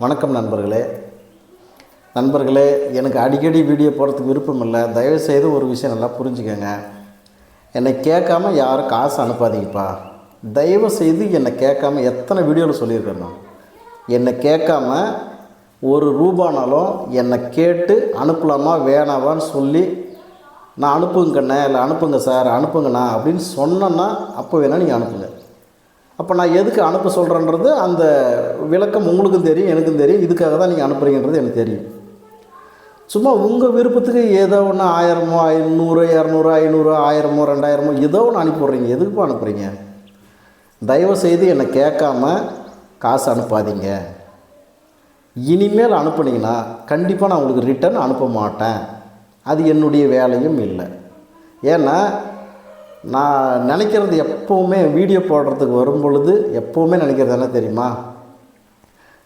வணக்கம் நண்பர்களே. நண்பர்களே எனக்கு அடிக்கடி வீடியோ போடுறதுக்கு விருப்பம் இல்லை. தயவுசெய்து ஒரு விஷயம் நல்லா புரிஞ்சுக்கோங்க. என்னை கேட்காம யாரும் காசு அனுப்பாதீங்கப்பா. தயவு செய்து என்னை கேட்காம எத்தனை வீடியோவில் சொல்லியிருக்கேன் நான் என்னை கேட்காம ஒரு ரூபானாலும் என்னை கேட்டு அனுப்பலாமா வேணாவான்னு சொல்லி நான் அனுப்புங்கண்ணே இல்லை அனுப்புங்க சார் அனுப்புங்கண்ணா அப்படின்னு சொன்னேன்னா அப்போ வேணால் நீங்கள் அனுப்புங்க. அப்போ நான் எதுக்கு அனுப்ப சொல்கிறேன்றது அந்த விளக்கம் உங்களுக்கும் தெரியும் எனக்கும் தெரியும். இதுக்காக தான் நீங்கள் அனுப்புகிறீங்கன்றது எனக்கு தெரியும். சும்மா உங்கள் விருப்பத்துக்கு ஏதோ ஒன்று ஆயிரமோ ஐநூறு இரநூறு ஐநூறு ஆயிரமோ ரெண்டாயிரமோ ஏதோ ஒன்று அனுப்பிடுறீங்க எதுக்குப்பா அனுப்புகிறீங்க தயவு செய்து என்னை கேட்காம காசு அனுப்பாதீங்க. இனிமேல் அனுப்புனீங்கன்னா கண்டிப்பாக நான் உங்களுக்கு ரிட்டர்ன் அனுப்ப மாட்டேன். அது என்னுடைய வேலையும் இல்லை. ஏன்னா நான் நினைக்கிறது எப்போவுமே வீடியோ போடுறதுக்கு வரும் பொழுது எப்போவுமே நினைக்கிறது என்ன தெரியுமா?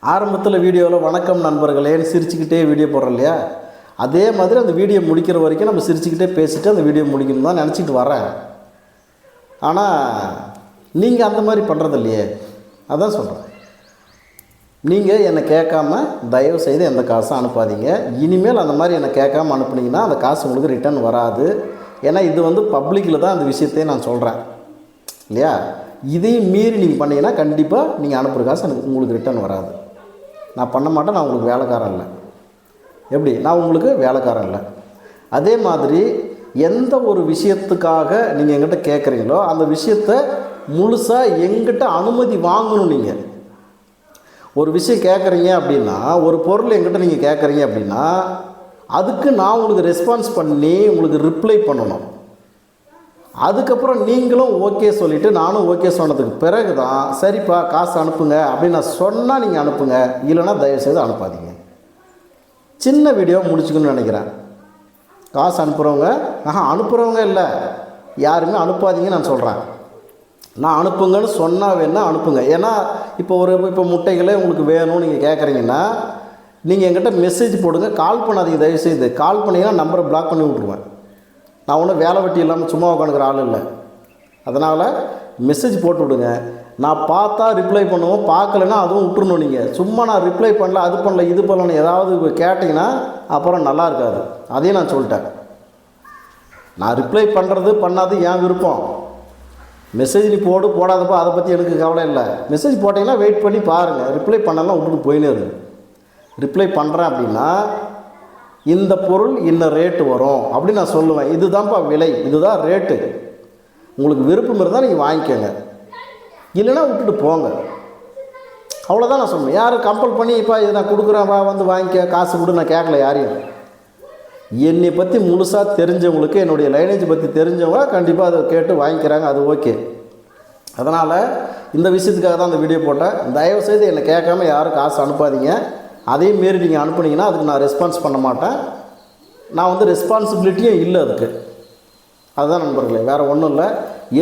ஆரம்பத்தில் வீடியோவில் வணக்கம் நண்பர்களேன்னு சிரிச்சுக்கிட்டே வீடியோ போடுறோம் இல்லையா? அதே மாதிரி அந்த வீடியோ முடிக்கிற வரைக்கும் நம்ம சிரிச்சுக்கிட்டே பேசிட்டு அந்த வீடியோ முடிக்கணும் தான் நினச்சிட்டு வரேன். ஆனால் நீங்கள் அந்த மாதிரி பண்ணுறது இல்லையே. அதான் சொல்கிறேன் நீங்கள் என்னை கேட்காம தயவு செய்து எந்த காசும் அனுப்பாதீங்க. இனிமேல் அந்த மாதிரி என்னை கேட்காம அனுப்புனீங்கன்னா அந்த காசு உங்களுக்கு ரிட்டர்ன் வராது. ஏன்னா இது வந்து பப்ளிக்கில் தான் அந்த விஷயத்தையே நான் சொல்கிறேன் இல்லையா? இதையும் மீறி நீங்கள் பண்ணீங்கன்னா கண்டிப்பாக நீங்கள் அனுப்புகிற காசு எனக்கு உங்களுக்கு ரிட்டர்ன் வராது. நான் பண்ண மாட்டேன் நான் உங்களுக்கு வேலைக்காரன் இல்லை. எப்படி? நான் உங்களுக்கு வேலைக்காரன் இல்லை. அதே மாதிரி எந்த ஒரு விஷயத்துக்காக நீங்கள் எங்கிட்ட கேட்குறீங்களோ அந்த விஷயத்த முழுசாக எங்கிட்ட அனுமதி வாங்கணும் நீங்கள் ஒரு விஷயம் கேட்குறீங்க அப்படின்னா ஒரு பொருள் எங்கிட்ட நீங்கள் கேட்குறீங்க அப்படின்னா அதுக்கு நான் உங்களுக்கு ரெஸ்பான்ஸ் பண்ணி உங்களுக்கு ரிப்ளை பண்ணணும். அதுக்கப்புறம் நீங்களும் ஓகே சொல்லிவிட்டு நானும் ஓகே சொன்னதுக்கு பிறகு தான் சரிப்பா காசு அனுப்புங்க அப்படின்னு நான் சொன்னால் நீங்கள் அனுப்புங்க. இல்லைன்னா தயவுசெய்து அனுப்பாதீங்க. சின்ன வீடியோ முடிச்சுக்கணும்னு நினைக்கிறேன். காசு அனுப்புகிறவங்க ஆஹா அனுப்புகிறவங்க இல்லை. யாருமே அனுப்பாதீங்கன்னு நான் சொல்கிறேன் நான் அனுப்புங்கன்னு சொன்னால் வேணால் அனுப்புங்க. ஏன்னா இப்போ ஒரு இப்போ முட்டைகளே உங்களுக்கு வேணும் நீங்கள் கேட்குறீங்கன்னா நீங்கள் என்கிட்ட மெசேஜ் போடுங்க. கால் பண்ணாதீங்க தயவுசெய்து. கால் பண்ணிங்கன்னா நம்பரை பிளாக் பண்ணி விட்ருவேன் நான் ஒன்றும் வேலை வெட்டி இல்லாமல் சும்மா உட்காந்துக்கிற ஆள் இல்லை. அதனால் மெசேஜ் போட்டு விடுங்க. நான் பார்த்தா ரிப்ளை பண்ணுவோம். பார்க்கலன்னா அதுவும் விட்டுருணும் நீங்கள் சும்மா நான் ரிப்ளை பண்ணல அது பண்ணல இது பண்ணலன்னு ஏதாவது கேட்டிங்கன்னா அப்புறம் நல்லா இருக்காது. அதையும் நான் சொல்லிட்டேன். நான் ரிப்ளை பண்ணுறது பண்ணாது என் விருப்பம். மெசேஜ் நீ போடு போடாதப்போ அதை பற்றி எனக்கு கவலை இல்லை. மெசேஜ் போட்டிங்கன்னா வெயிட் பண்ணி பாருங்கள் ரிப்ளை பண்ணலாம் விட்டுட்டு போயினே இருக்கு ரிப்ளை பண்ணுறேன் அப்படின்னா இந்த பொருள் இன்ன ரேட்டு வரும் அப்படின்னு நான் சொல்லுவேன். இதுதான்ப்பா விலை இதுதான் ரேட்டு உங்களுக்கு விருப்பம் இருந்தால் நீங்கள் வாங்கிக்கோங்க. இல்லைன்னா விட்டுட்டு போங்க. அவ்வளோதான் நான் சொல்லுவேன் யாரும் கம்பல் பண்ணி இப்போ இதை நான் கொடுக்குறேன் வா வந்து வாங்கிக்க காசு கொடு நான் கேட்கல யாரையும். என்னை பற்றி முழுசாக தெரிஞ்சவங்களுக்கு என்னுடைய லைனேஜ் பற்றி தெரிஞ்சவங்க கண்டிப்பாக அதை கேட்டு வாங்கிக்கிறாங்க அது ஓகே அதனால் இந்த விஷயத்துக்காக தான் அந்த வீடியோ போட்டேன். தயவுசெய்து என்னை கேட்காம யாரும் காசு அனுப்பாதீங்க. அதையும் மாரி நீங்கள் அனுப்புனீங்கன்னா அதுக்கு நான் ரெஸ்பான்ஸ் பண்ண மாட்டேன். நான் வந்து ரெஸ்பான்சிபிலிட்டியும் இல்லை அதுக்கு. அதுதான் நண்பர்களே வேறு ஒன்றும் இல்லை.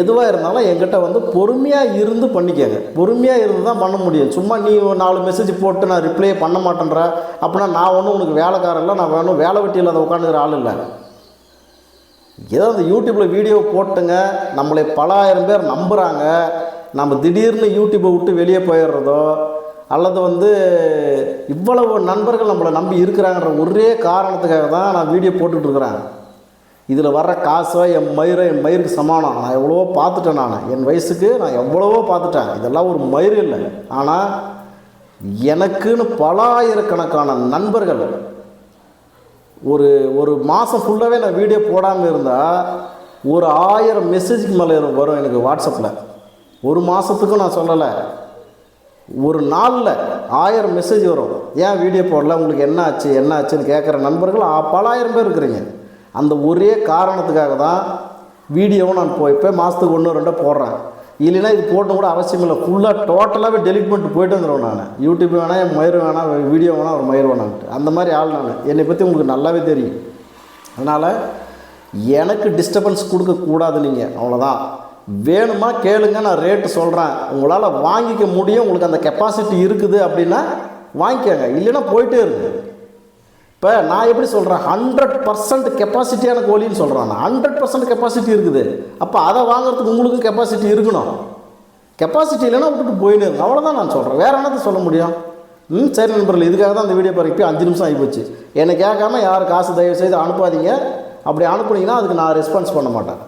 எதுவாக இருந்தாலும் என்கிட்ட வந்து பொறுமையாக இருந்து பண்ணிக்கங்க. பொறுமையாக இருந்து தான் பண்ண முடியும். சும்மா நீ நாலு மெசேஜ் போட்டு நான் ரிப்ளை பண்ண மாட்டேன்ற. அப்படின்னா நான் ஒன்றும் உனக்கு வேலைக்காரன் இல்லை நான் வேணும் வேலை வெட்டி இல்லாத உட்காந்துக்கிற ஆள் இல்லை. ஏதோ அந்த யூடியூப்பில் வீடியோ போட்டுங்க. நம்மளை பல ஆயிரம் பேர் நம்புகிறாங்க நம்ம திடீர்னு யூடியூப்பை விட்டு வெளியே போயிடுறதோ அல்லது வந்து இவ்வளவு நண்பர்கள் நம்மளை நம்பி இருக்கிறாங்கன்ற ஒரே காரணத்துக்காக தான் நான் வீடியோ போட்டுட்டு இருக்கிறேன் இதில் வர்ற காசோ என் மயிரை என் மயிருக்கு சமானம். நான் எவ்வளவோ பார்த்துட்டேன் நான். என் வயசுக்கு நான் எவ்வளவோ பார்த்துட்டேன். இதெல்லாம் ஒரு மயிர் இல்லை. ஆனால் எனக்குன்னு பல ஆயிரக்கணக்கான நண்பர்கள் ஒரு ஒரு மாதம் ஃபுல்லாகவே நான் வீடியோ போடாமல் இருந்தால் ஒரு ஆயிரம் மெசேஜுக்கு மேலே வரும் எனக்கு வாட்ஸ்அப்பில் ஒரு மாதத்துக்கும் நான் சொல்லலை. ஒரு நாளில் ஆயிரம் மெசேஜ் வரும். ஏன் வீடியோ போடல? உங்களுக்கு என்ன ஆச்சு? என்ன ஆச்சுன்னு கேட்குற நண்பர்கள் பலாயிரம் பேர் இருக்கிறீங்க. அந்த ஒரே காரணத்துக்காக தான் வீடியோவும் நான் போய் இப்போ மாதத்துக்கு ஒன்று ரெண்டோ போடுறேன். இல்லைன்னா இது போட்டும் கூட அவசியம் இல்லை. ஃபுல்லாக டோட்டலாகவே டெலிட் பண்ணிட்டு போயிட்டு வந்துடுவேன் நான். யூடியூப் வேணாம் என் மயிர் வேணாம் வீடியோ வேணாம் ஒரு மயிர் வேணான்ட்டு. அந்த மாதிரி ஆள் நான். என்னை பற்றி உங்களுக்கு நல்லாவே தெரியும். அதனால் எனக்கு டிஸ்டர்பன்ஸ் கொடுக்கக்கூடாது நீங்கள் அவ்வளோதான் வேணுமா கேளுங்க நான் ரேட்டு சொல்கிறேன் உங்களால் வாங்கிக்க முடியும் உங்களுக்கு அந்த கெப்பாசிட்டி இருக்குது அப்படின்னா வாங்கிக்கோங்க. இல்லைன்னா போயிட்டே இருக்கு இப்போ நான் எப்படி சொல்கிறேன் ஹண்ட்ரட் பர்சன்ட் கெப்பாசிட்டியான கோழின்னு சொல்கிறேன் நான். ஹண்ட்ரட் பர்சன்ட் கெப்பாசிட்டி இருக்குது. அப்போ அதை வாங்குறதுக்கு உங்களுக்கும் கெப்பாசிட்டி இருக்கணும். கெப்பாசிட்டி இல்லைன்னா விட்டுட்டு போயின்னு இருக்கு அவ்வளோதான் நான் சொல்கிறேன் வேறு என்னத்தை சொல்ல முடியும்? ம் சரி நண்பர்கள் இதுக்காக தான் அந்த வீடியோ பாருங்க. இப்போ அஞ்சு நிமிஷம் ஆகிப்போச்சு. என்னை கேட்காம யார் காசு தயவு செய்து அனுப்பாதீங்க. அப்படி அனுப்புனீங்கன்னா அதுக்கு நான் ரெஸ்பான்ஸ் பண்ண மாட்டேன்.